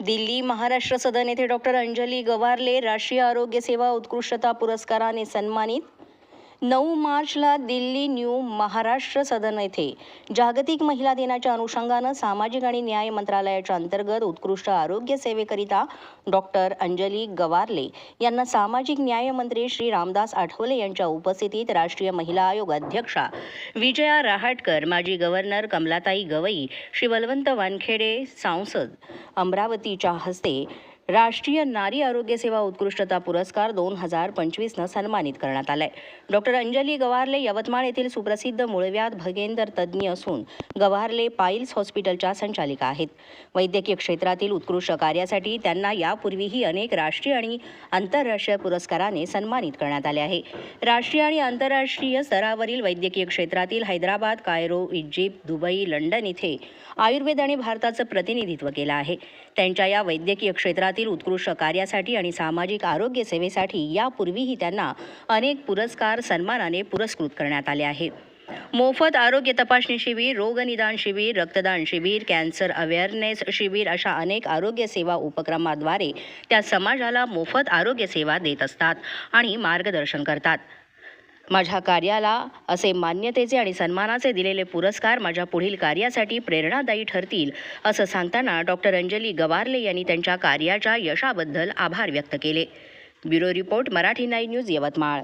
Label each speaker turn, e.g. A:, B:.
A: दिल्ली महाराष्ट्र सदन येथे डॉक्टर अंजली गवारले राष्ट्रीय आरोग्य सेवा उत्कृष्टता पुरस्काराने सन्मानित नऊ मार्चला दिल्ली न्यू महाराष्ट्र सदन येथे जागतिक महिला दिनाच्या अनुषंगानं सामाजिक आणि न्याय मंत्रालयाच्या अंतर्गत उत्कृष्ट आरोग्य सेवेकरिता डॉक्टर अंजली गवारले यांना सामाजिक न्याय मंत्री श्री रामदास आठवले यांच्या उपस्थितीत राष्ट्रीय महिला आयोग अध्यक्षा विजया रहाटकर माजी गव्हर्नर कमलाताई गवई श्री बलवंत वानखेडे सांसद अमरावतीच्या हस्ते राष्ट्रीय नारी आरोग्य सेवा उत्कृष्टता पुरस्कार दोन हजार पंचवीसनं सन्मानित करण्यात आलाय. डॉक्टर अंजली गवारले यवतमाळ येथील सुप्रसिद्ध मूळव्याध भगेंदर तज्ज्ञ असून गवारले पाईल्स हॉस्पिटलच्या संचालिका आहेत. वैद्यकीय क्षेत्रातील उत्कृष्ट कार्यासाठी त्यांना यापूर्वीही अनेक राष्ट्रीय आणि आंतरराष्ट्रीय पुरस्काराने सन्मानित करण्यात आले आहे. राष्ट्रीय आणि आंतरराष्ट्रीय स्तरावरील वैद्यकीय क्षेत्रातील Hyderabad Cairo Egypt Dubai London इथे आयुर्वेद आणि भारताचं प्रतिनिधित्व केलं आहे. त्यांच्या या वैद्यकीय क्षेत्रात क्षेत्रातील उत्कृष्ट कार्यासाठी आणि सामाजिक आरोग्य सेवेसाठी यापूर्वीही त्यांना अनेक पुरस्कार सन्मानाने पुरस्कृत करण्यात आले आहे. मोफत आरोग्य तपासणी शिबिर रोगनिदान शिबिर रक्तदान शिबिर कॅन्सर अवेअरनेस शिबिर अशा अनेक आरोग्य सेवा उपक्रमाद्वारे त्या समाजाला मोफत आरोग्य सेवा देत असतात आणि मार्गदर्शन करतात. माझ्या कार्याला असे मान्यतेचे आणि सन्मानाचे दिलेले पुरस्कार माझ्या पुढील कार्यासाठी प्रेरणादायी ठरतील असं सांगताना डॉक्टर अंजली गवारले यांनी त्यांच्या कार्याच्या यशाबद्दल आभार व्यक्त केले. Bureau report Marathi nine news Yavatmal.